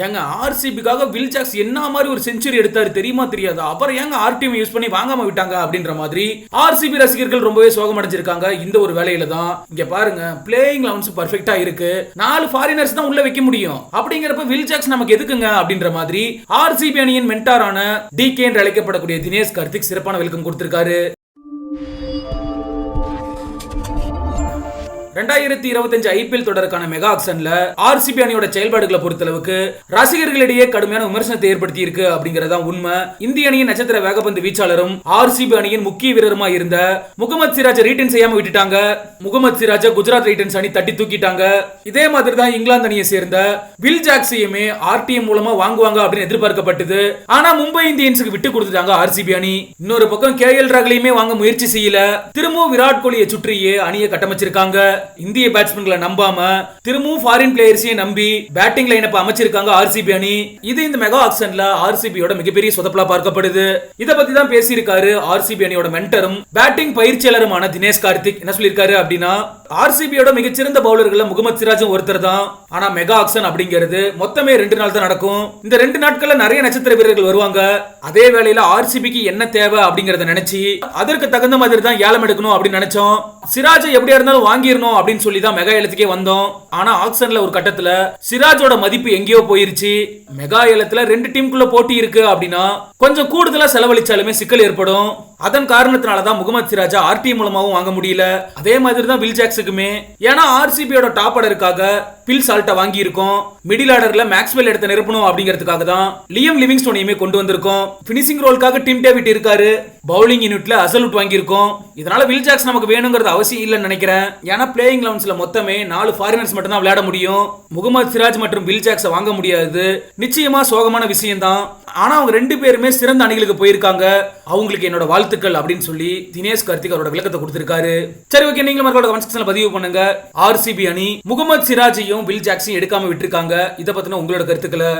ஏங்க ஆர்சிபிக்காக will Jacks என்ன மாதிரி ஒரு செஞ்சுரி எடுத்தாரு தெரியுமா தெரியாதா? அப்புறம் ஏங்க ஆர்டிஎம் யூஸ் பண்ணி வாங்காம விட்டாங்க அப்படின்ற மாதிரி ஆர்சிபி ரசிகர்கள் ரொம்பவே சோகம் அடைஞ்சிருக்காங்க இந்த ஒரு வேலையில தான். இங்க பாருங்க பிளேயிங் லெவன்ஸ் பர்ஃபெக்டா இருக்கு. நாலு ஃபாரினர்ஸ் தான் உள்ள வைக்க முடியும். அப்படிங்கிறப்ப வில் ஜாக்ஸ் நமக்கு எதுக்குங்க அப்படின்ற மாதிரி ஆர்சிபி அணியின் மென்டாரான டிகே என்று அழைக்கப்படக்கூடிய தினேஷ் கார்த்திக் சிறப்பான வெல்கம் கொடுத்திருக்காரு. ரெண்டாயிரத்தி இருபத்தஞ்சு ஐபிஎல் தொடருக்கான மெகா ஆக்ஷன்ல ஆர்சிபி அணியோட செயல்பாடுகளை பொறுத்தளவுக்கு ரசிகர்களிடையே கடுமையான விமர்சனத்தை ஏற்படுத்தி இருக்கு அப்படிங்கறதா உண்மை. இந்திய அணியின் நட்சத்திர வேகப்பந்து வீச்சாளரும் ஆர்சிபி அணியின் முக்கிய வீரருமா இருந்த முகமது சிராஜ் ரீட்டன் செய்யாம விட்டுட்டாங்க. முகமது சிராஜ குஜராத் ரைட்டன்ஸ் அணி தட்டி தூக்கிட்டாங்க. இதே மாதிரி தான் இங்கிலாந்து அணியை சேர்ந்த வில் ஜாக்ஸையுமே ஆர்டிஎம் மூலமா வாங்குவாங்க அப்படின்னு எதிர்பார்க்கப்பட்டது. ஆனா மும்பை இந்தியன்ஸுக்கு விட்டு கொடுத்துட்டாங்க ஆர்சிபி அணி. இன்னொரு பக்கம் கே எல் ராகலையுமே வாங்க முயற்சி செய்யல. திரும்பவும் விராட் கோலியை சுற்றியே அணியை கட்டமைச்சிருக்காங்க. இந்திய பேட்ஸ்மேன்களை நம்பாம திரும்பவும் ஃபாரின் பிளேயர்ஸையும் நம்பி பேட்டிங் லைனப் அமைச்சிருக்காங்க ஆர்சிபி அணி. இது இந்த மெகா ஆக்ஷன்ல ஆர்சிபியோட மிகப்பெரிய சொதப்பலா பார்க்கப்படுது. இத பத்தி தான் பேசியிருக்காரு ஆர்சிபி அணியோட மென்டரும் பேட்டிங் பயிற்சியாளருமான தினேஷ் கார்த்திக். என்ன சொல்லியிருக்காரு அப்படின்னா ஆர்சிபியோட மிகச்சிறந்த பவுலர்கள் முகமது சிராஜும் ஒருத்தர் தான். ஆனா மெகா ஆக்ஷன் அப்படிங்கிறது மொத்தமே ரெண்டு நாள் தான் நடக்கும். இந்த ரெண்டு நாட்கள்ல நிறைய நட்சத்திர வீரர்கள் வருவாங்க. அதே வேளையில ஆர்சிபிக்கு என்ன தேவை அப்படிங்கறத நினைச்சு அதற்கு தகுந்த மாதிரி தான் ஏலம் எடுக்கணும் அப்படின்னு நினைச்சோம். சிராஜ் எப்படியா இருந்தாலும் வாங்கிடணும். அப்படின்னு சொல்லி தான் மெகா ஏலத்துக்கே வந்தோம். ஆனா ஆக்ஷன்ல ஒரு கட்டத்துல சிராஜோட மதிப்பு எங்கேயோ போயிருச்சு. மெகா ஏலத்துல ரெண்டு டீமுக்குள்ள போட்டி இருக்கு அப்படின்னா கொஞ்சம் கூடுதலா செலவழிச்சாலுமே சிக்கல் ஏற்படும். அதன் காரணத்தினால தான் முகமது சிராஜா ஆர்டி மூலமாவும் வாங்க முடியல. அதே மாதிரி தான் வில் ஜாக்ஸுக்குமே ஏன்னா ஆர்சிபியோட டாப் ஆர்டருக்காக பில் சால்ட்டை வாங்கி இருக்கோம் மிடில் ஆர்டர்ல மேக்ஸ்வெல் எடுத்த நிரப்பணும் அப்படிங்கிறதுக்காக தான் லியம் லிவிங்ஸ்டோனையுமே கொண்டு வந்திருக்கோம். பினிஷிங் ரோலுக்காக டிம் டேவிட் இருக்காரு. பவுலிங் யூனிட்ல அசல்வுட் வாங்கியிருக்கோம். இதனால வில் ஜாக்ஸ் நமக்கு வேணுங்கிறது அவசியம் இல்லைன்னு நினைக்கிறேன். ஏன்னா பிளேயிங் லெவன்ஸ்ல மொத்தமே நாலு ஃபாரினர்ஸ் மட்டும் தான் விளையாட முடியும். முகமது சிராஜ் மற்றும் வில் ஜாக்ஸை வாங்க முடியாது. நிச்சயமா சோகமான விஷயம் தான் ஆனா அவங்க ரெண்டு பேருமே சிறந்த அணிகளுக்கு போயிருக்காங்க. அவங்களுக்கு என்னோட வாழ்த்துக்கள் அப்படின்னு சொல்லி தினேஷ் கார்த்திக் அவரோட விளக்கத்தை கொடுத்திருக்காரு. சரி ஓகே நீங்களும் அவரோட கமெண்ட் செக்ஷன்ல பதிவு பண்ணுங்க. ஆர்சிபி அணி முகமது சிராஜையும் வில் ஜாக்ஸையும் எடுக்காம விட்டுருக்காங்க. இதை பத்தின உங்களோட கருத்துக்களை